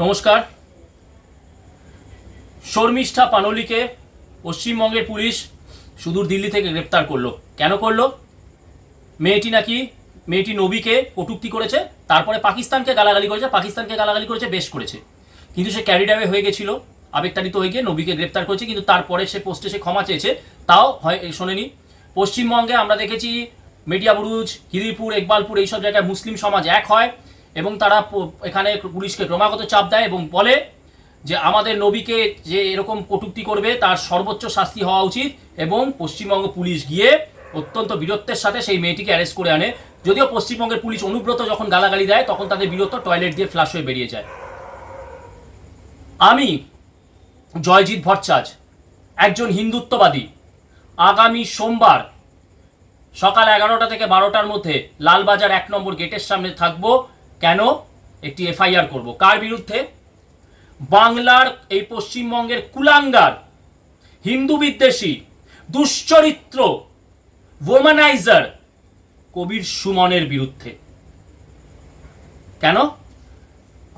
নমস্কার। শর্মিষ্ঠা পানলিকে পশ্চিমবঙ্গের পুলিশ সুদূর দিল্লি থেকে গ্রেপ্তার করল। কেন করল? মেয়েটি নাকি, মেয়েটি নবীকে কটুক্তি করেছে, তারপরে পাকিস্তানকে গালাগালি করেছে, পাকিস্তানকে গালাগালি করেছে, বেশ করেছে। কিন্তু সে ক্যারিডামে হয়ে গেছিল, আবেগতাড়িত হয়ে গিয়ে নবীকে গ্রেপ্তার করেছে, কিন্তু তারপরে সে পোস্টে সে ক্ষমা চেয়েছে, তাও হয় শোনেনি। পশ্চিমবঙ্গে আমরা দেখেছি, মেডিয়া বুরুজ হিরিপুর ইকবালপুর এইসব জায়গায় মুসলিম সমাজ এক হয়। এবং তারা এখানে পুলিশকে ক্রমাগত চাপ দেয় এবং বলে যে আমাদের নবীকে যে এরকম কটুক্তি করবে তার সর্বোচ্চ শাস্তি হওয়া উচিত এবং পশ্চিমবঙ্গ পুলিশ গিয়ে অত্যন্ত বীরত্বের সাথে সেই মেয়েটিকে অ্যারেস্ট করে আনে। যদিও পশ্চিমবঙ্গের পুলিশ অনুব্রত যখন গালাগালি দেয়, তখন তাদের বীরত্ব টয়লেট দিয়ে ফ্লাশ হয়ে বেরিয়ে যায়। আমি জয়জিৎ ভট্টাচার্য, একজন হিন্দুত্ববাদী। আগামী সোমবার সকাল এগারোটা থেকে বারোটার মধ্যে লালবাজার এক নম্বর গেটের সামনে থাকব। কেন? একটি এফআইআর করব। কার বিরুদ্ধে? বাংলার এই পশ্চিমবঙ্গের কুলাঙ্গার, হিন্দু বিদ্বেষী, দুশ্চরিত্র ওমানাইজার কবির সুমনের বিরুদ্ধে। কেন?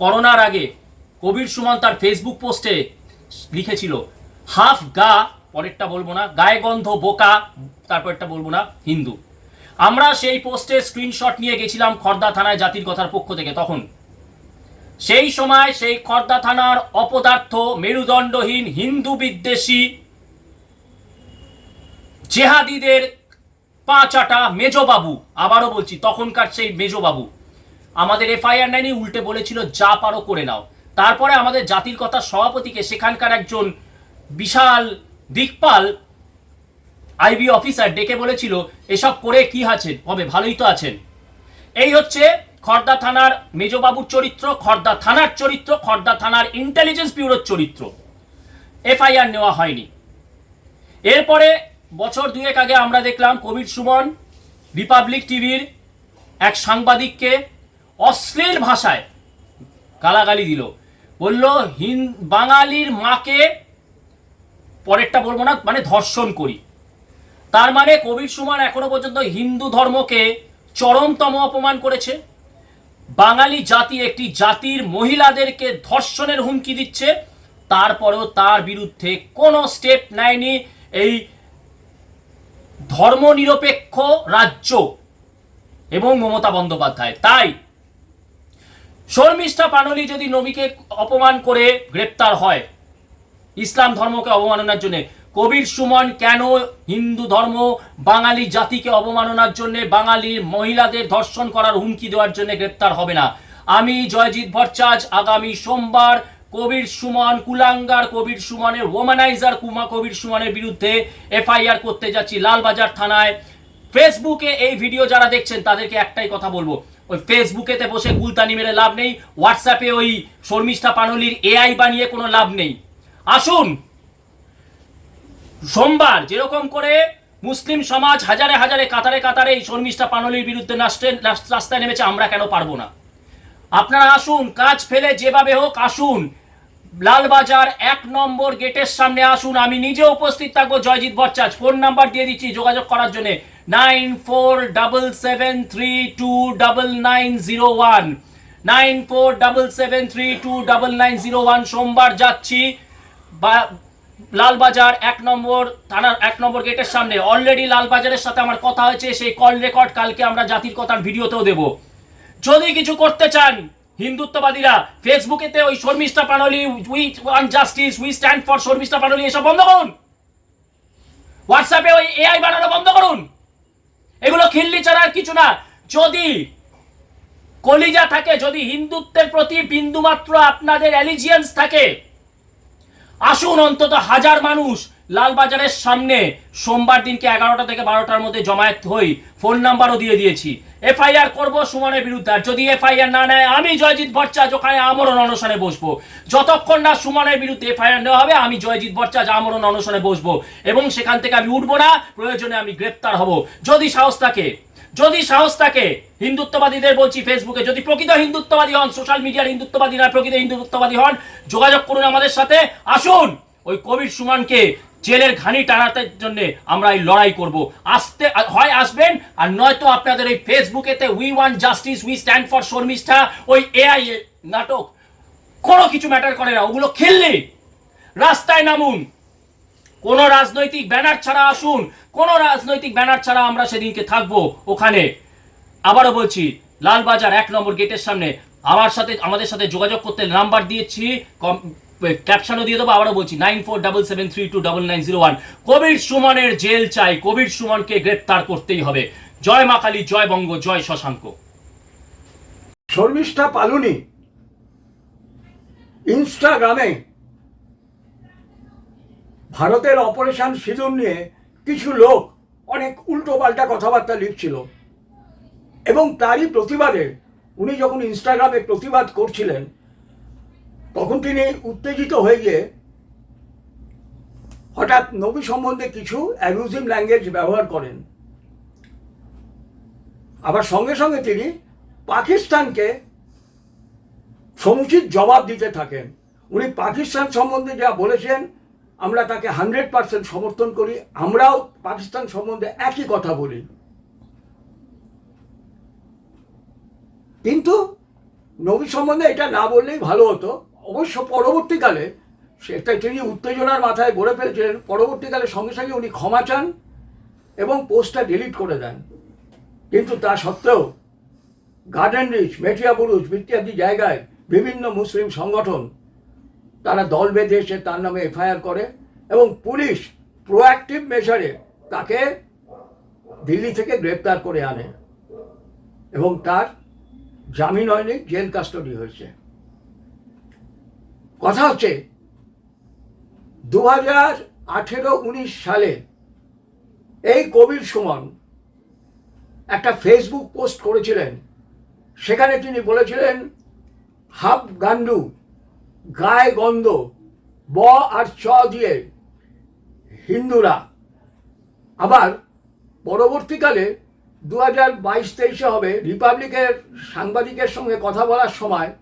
করোনার আগে কবির সুমন তার ফেসবুক পোস্টে লিখেছিল, হাফ গা, পরেরটা বলব না, গায়ে গন্ধ, বোকা তারপরটা বলব না, হিন্দু। আমরা সেই পোস্টের স্ক্রিনশট নিয়ে গেছিলাম খর্দা থানায় জাতির কথার পক্ষ থেকে তখন। সেই সময় সেই খর্দা থানার অপদার্থ, মেরুদণ্ডহীন, হিন্দু বিদ্বেষী, জেহাদিদের পাঁচাটা মেজবাবু, আবারও বলছি, তখনকার সেই মেজবাবু। আমাদের এফআইআর নেয়নি, উল্টে বলেছিল, যা পারো করে নাও। তারপরে আমাদের জাতির কথা সভাপতিকে সেখানকার একজন বিশাল দিকপাল আইবি অফিসার ডেকে বলেছিল, এসব করে কি আছেন? হবে ভালোই তো আছেন। এই হচ্ছে খর্দা থানার মেজবাবুর চরিত্র, খর্দা থানার চরিত্র, খর্দা থানার ইন্টেলিজেন্স ব্যুরোর চরিত্র। এফআইআর নেওয়া হয়নি। এরপরে বছর দুয়েক আগে আমরা দেখলাম কোভিড সুমন রিপাবলিক টিভির এক সাংবাদিককে অশ্লীল ভাষায় গালাগালি দিল। বলল, হিন, বাঙালির মাকে পরেরটা বলব না মানে ধর্ষণ করি। তার মানে কবির সুমন এখনও পর্যন্ত হিন্দু ধর্মকে চরমতম অপমান করেছে। বাঙালি জাতি একটি জাতির মহিলাদেরকে ধর্ষণের হুমকি দিচ্ছে। তারপরেও তার বিরুদ্ধে কোনো স্টেপ নেয়নি এই ধর্মনিরপেক্ষ রাজ্য এবং মমতা বন্দ্যোপাধ্যায়। তাই শর্মিষ্ঠা পানলি যদি নবীকে অপমান করে গ্রেপ্তার হয়, ইসলাম ধর্মকে অবমাননার জন্য কবির সুমন কেন হিন্দু ধর্ম, বাঙালি জাতিকে অবমাননার জন্য বাঙালির মহিলাদের ধর্ষণ করার হুমকি দেওয়ার জন্য গ্রেপ্তার হবে না? আমি জয়জিৎ ভট্টাচার্য আগামী সোমবার কবির সুমন, কুলাঙ্গার কবির সুমনের ওমানাইজার কুমা কবির সুমনের বিরুদ্ধে এফআইআর করতে যাচ্ছি লালবাজার থানায়। ফেসবুকে এই ভিডিও যারা দেখছেন, তাদেরকে একটাই কথা বলব। ওই ফেসবুকেতে বসে গুলতানি মেরে লাভ নেই, হোয়াটসঅ্যাপে ওই শর্মিষ্ঠা পানলির এআই বানিয়ে কোনো লাভ নেই। আসুন সোমবার যেরকম করে মুসলিম সমাজ হাজারে হাজারে কাতারে কাতারে এই শর্মিষ্ঠা পানলির বিরুদ্ধে রাস্তায় নেমেছে, আমরা কেন পারব না? আপনারা আসুন, কাজ ফেলে যেভাবে হোক আসুন। লালবাজার এক নম্বর গেটের সামনে আসুন। আমি নিজে উপস্থিত থাকব, জয়জিৎ ভট্টাচার্য ফোন নাম্বার দিয়ে দিচ্ছি যোগাযোগ করার জন্য। Nine four double seven three two double nine zero one. Nine four double seven three two double nine zero one. সোমবার যাচ্ছি। বা লালবাজার এক নম্বর, থানার এক নম্বর গেটের সামনে। অলরেডি লালবাজারের সাথে আমার কথা হয়েছে, সেই কল রেকর্ড কালকে আমরা জাতির কথার ভিডিওতেও দেবো। যদি কিছু করতে চান, হিন্দুত্ববাদীরা ফেসবুকেতে ওই Sharmistha Panoli we want justice we stand for Sharmistha Panoli, এসব বন্ধ করুন। হোয়াটসঅ্যাপে ওই এআই বানানো বন্ধ করুন। এগুলো খিল্লি ছাড়া আর কিছু না। যদি কলিজা থাকে, যদি হিন্দুত্বের প্রতি বিন্দুমাত্র আপনাদের অ্যালিজিয়েন্স থাকে আসুন অন্তত হাজার মানুষ লালবাজারের সামনে সোমবার দিনকে এগারোটা থেকে বারোটার মধ্যে জমায়েত হই। ফোন নাম্বারও দিয়ে দিয়েছি। এফআইআর করব সুমনের বিরুদ্ধে। আর যদি এফআইআর না নেয়, আমি জয়জিৎ ভট্টাচার্য ওখানে আমরণ অনশনে বসবো। যতক্ষণ না সুমনের বিরুদ্ধে এফআইআর নেওয়া হবে, আমি জয়জিৎ ভট্টাচার্য আমরণ অনশনে বসবো। এবং সেখান থেকে আমি উঠবো না, প্রয়োজনে আমি গ্রেপ্তার হব। যদি সাহস থাকে যদি সাহস থাকে, হিন্দুত্ববাদীদের বলছি ফেসবুকে যদি প্রকৃত হিন্দুত্ববাদী হন সোশ্যাল মিডিয়ার হিন্দুত্ববাদী না, প্রকৃত হিন্দুত্ববাদী হন, যোগাযোগ করুন আমাদের সাথে, আসুন। ওই কবির সুমনকে জেলের ঘানি টানাতে জন্য আমরা এই লড়াই করব। আসতে, হয় আসবেন, আর নয়তো আপনাদের ওই ফেসবুকেতে we want justice we stand for Sharmistha, ওই এআই নাটক, কোনো কিছু ম্যাটার করে না, ওগুলো খেললে রাস্তায় নামুন। কোন রাজনৈতিক ব্যানার ছাড়া আসুন, কোন রাজনৈতিক ব্যানার ছাড়া আমরা সেদিনকে থাকব ওখানে। আবারও বলছি, লালবাজার এক নম্বর গেটের সামনে, আমার সাথে, আমাদের সাথে যোগাযোগ করতে নাম্বার দিয়েছি ক্যাপশনও দিয়ে দেবো, আবারও বলছি nine four double seven three two double nine zero one Kabir সুমনের জেল চাই, কবির সুমনকে গ্রেপ্তার করতেই হবে। জয় মা কালী, জয় বঙ্গ, জয় শশাঙ্ক। শর্মিষ্ঠা পালুনি ইনস্টাগ্রামে ভারতের অপারেশন সিঁদুর নিয়ে কিছু লোক অনেক উল্টোপাল্টা কথাবার্তা লিখছিল। এবং তারই প্রতিবাদে উনি যখন ইনস্টাগ্রামে প্রতিবাদ করছিলেন, তখন তিনি উত্তেজিত হয়ে গিয়ে হঠাৎ নবী সম্বন্ধে কিছু অ্যাবিউজিভ ল্যাঙ্গুয়েজ ব্যবহার করেন। আবার সঙ্গে সঙ্গে তিনি পাকিস্তানকে সমুচিত জবাব দিতে থাকেন। উনি পাকিস্তান সম্বন্ধে যা বলেছেন আমরা তাকে হান্ড্রেড পার্সেন্ট সমর্থন করি, আমরাও পাকিস্তান সম্বন্ধে একই কথা বলি। কিন্তু নবী সম্বন্ধে এটা না বললেই ভালো হতো। অবশ্য পরবর্তীকালে সেটা তিনি উত্তেজনার মাথায় গড়ে ফেলেছিলেন, পরবর্তীকালে সঙ্গে সঙ্গে উনি ক্ষমা চান এবং পোস্টটা ডিলিট করে দেন। কিন্তু তা সত্ত্বেও গার্ডেন রিচ মেটিয়াপুরুষ ইত্যাদি জায়গায় বিভিন্ন মুসলিম সংগঠন তারা দল বেঁধে এসে তার নামে এফআইআর করে এবং পুলিশ প্রোঅ্যাক্টিভ মেজারে তাকে দিল্লি থেকে গ্রেপ্তার করে আনে এবং তার জামিন হয়নি, জেল কাস্টডি হয়েছে। কথা হচ্ছে দু হাজার আঠেরো উনিশ সালে এই কবির সুমন একটা ফেসবুক পোস্ট করেছিলেন। সেখানে তিনি বলেছিলেন হাফ গান্ডু গায়ে গন্ধ, ব আর চ দিয়ে হিন্দুরা। আবার পরবর্তীকালে দু হাজার বাইশ তেইশে হবে রিপাবলিকের সাংবাদিকের সঙ্গে কথা বলার সময়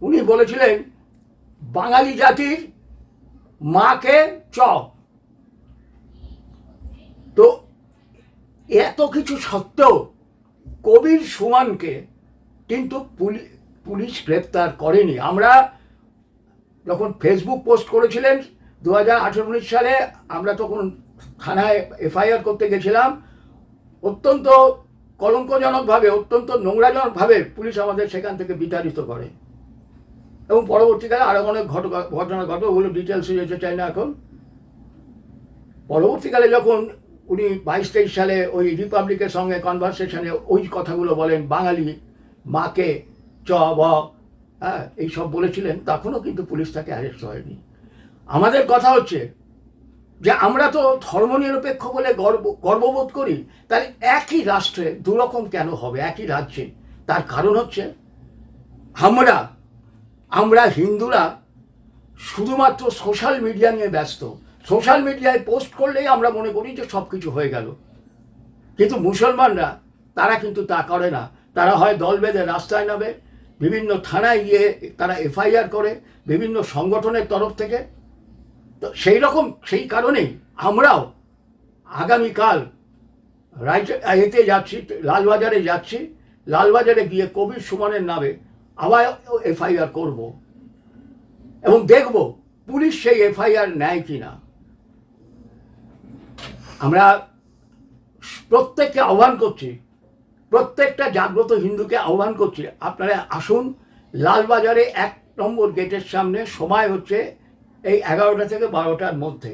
উনি বলেছিলেন, বাঙালি জাতির মাকে চ। তো এত কিছু সত্ত্বেও কবির সুমানকে কিন্তু পুলি- পুলিশ গ্রেপ্তার করেনি। আমরা যখন ফেসবুক পোস্ট করেছিলেন দু হাজার উনিশ সালে আমরা তখন থানায় এফআইআর করতে গেছিলাম। অত্যন্ত কলঙ্কজনকভাবে, অত্যন্ত নোংরাজনকভাবে পুলিশ আমাদের সেখান থেকে বিতাড়িত করে। এবং পরবর্তীকালে আরও অনেক ঘটনা ঘটনা ঘটে ওগুলো ডিটেলসে যেতে চাই না এখন। পরবর্তীকালে যখন উনি বাইশ তেইশ সালে ওই রিপাবলিকের সঙ্গে কনভারসেশনে ওই কথাগুলো বলেন, বাঙালি মাকে চ, ব হ্যাঁ এইসব বলেছিলেন, তখনও কিন্তু পুলিশ তাকে অ্যারেস্ট হয়নি আমাদের কথা হচ্ছে যে আমরা তো ধর্মনিরপেক্ষ বলে গর্ব, গর্ববোধ করি, তাহলে একই রাষ্ট্রে দুরকম কেন হবে? একই রাজ্যে। তার কারণ হচ্ছে আমরা আমরা হিন্দুরা শুধুমাত্র সোশ্যাল মিডিয়া নিয়ে ব্যস্ত। সোশ্যাল মিডিয়ায় পোস্ট করলেই আমরা মনে করি যে সব কিছু হয়ে গেল। কিন্তু মুসলমানরা, তারা কিন্তু তা করে না। তারা হয় দল বেঁধে রাস্তায় নামে বিভিন্ন থানায় গিয়ে তারা এফআইআর করে, বিভিন্ন সংগঠনের তরফ থেকে। তো সেই রকম, সেই কারণেই আমরাও আগামীকাল রাইট এতে যাচ্ছি, লালবাজারে যাচ্ছি। লালবাজারে গিয়ে কবির সুমনের নামে আবার এফআইআর করব। এবং দেখব পুলিশ সেই এফআইআর নেয় কি না আমরা প্রত্যেককে আহ্বান করছি প্রত্যেকটা জাগ্রত হিন্দুকে আহ্বান করছি, আপনারা আসুন, লালবাজারে এক নম্বর গেটের সামনে, সময় হচ্ছে এই এগারোটা থেকে বারোটার মধ্যে।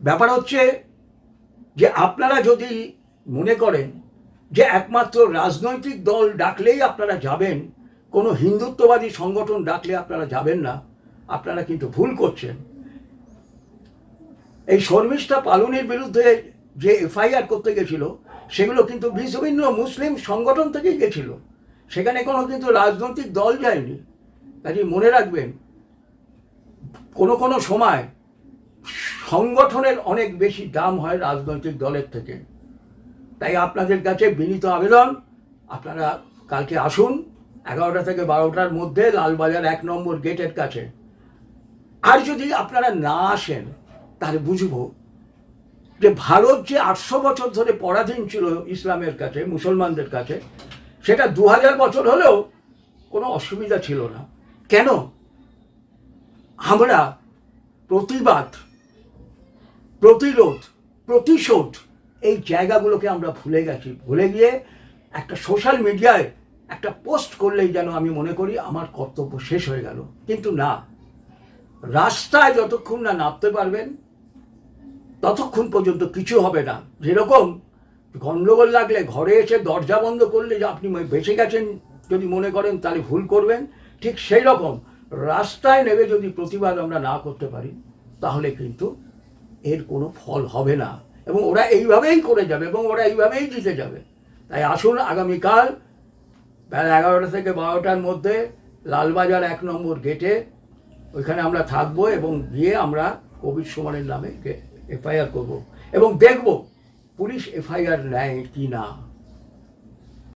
ব্যাপার হচ্ছে যে আপনারা যদি মনে করেন যে একমাত্র রাজনৈতিক দল ডাকলেই আপনারা যাবেন, কোনো হিন্দুত্ববাদী সংগঠন ডাকলে আপনারা যাবেন না, আপনারা কিন্তু ভুল করছেন। এই শর্মিষ্ঠা পালনের বিরুদ্ধে যে এফআইআর করতে গেছিল, সেগুলো কিন্তু বিভিন্ন মুসলিম সংগঠন থেকেই গেছিল। সেখানে কোনো কিন্তু রাজনৈতিক দল যায়নি। কাজে মনে রাখবেন, কোনো কোনো সময় সংগঠনের অনেক বেশি দাম হয় রাজনৈতিক দলের থেকে। তাই আপনাদের কাছে বিনীত আবেদন, আপনারা কালকে আসুন, এগারোটা থেকে বারোটার মধ্যে লালবাজার এক নম্বর গেটের কাছে। আর যদি আপনারা না আসেন, তাহলে বুঝব যে ভারত যে আটশো বছর ধরে পরাধীন ছিল ইসলামের কাছে, মুসলমানদের কাছে, সেটা দু হাজার বছর হলেও কোনো অসুবিধা ছিল না। কেন? আমরা প্রতিবাদ, প্রতিরোধ, প্রতিশোধ এই জায়গাগুলোকে আমরা ভুলে গেছি। ভুলে গিয়ে একটা সোশ্যাল মিডিয়ায় একটা পোস্ট করলেই যেন আমি মনে করি আমার কর্তব্য শেষ হয়ে গেল। কিন্তু না, রাস্তায় যতক্ষণ না নামতে পারবেন ততক্ষণ পর্যন্ত কিছু হবে না। যেরকম গণ্ডগোল লাগলে ঘরে এসে দরজা বন্ধ করলে যে আপনি বেঁচে গেছেন যদি মনে করেন, তাহলে ভুল করবেন। ঠিক সেই রকম রাস্তায় নেমে যদি প্রতিবাদ আমরা না করতে পারি, তাহলে কিন্তু এর কোনো ফল হবে না। এবং ওরা এইভাবেই করে যাবে এবং ওরা এইভাবেই জিতে যাবে। তাই আসুন আগামীকাল বেলা এগারোটা থেকে বারোটার মধ্যে লালবাজার এক নম্বর গেটে ওইখানে আমরা থাকব এবং গিয়ে আমরা কবির সুমনের নামে এফআইআর করব এবং দেখব পুলিশ এফআইআর নেয় কি না।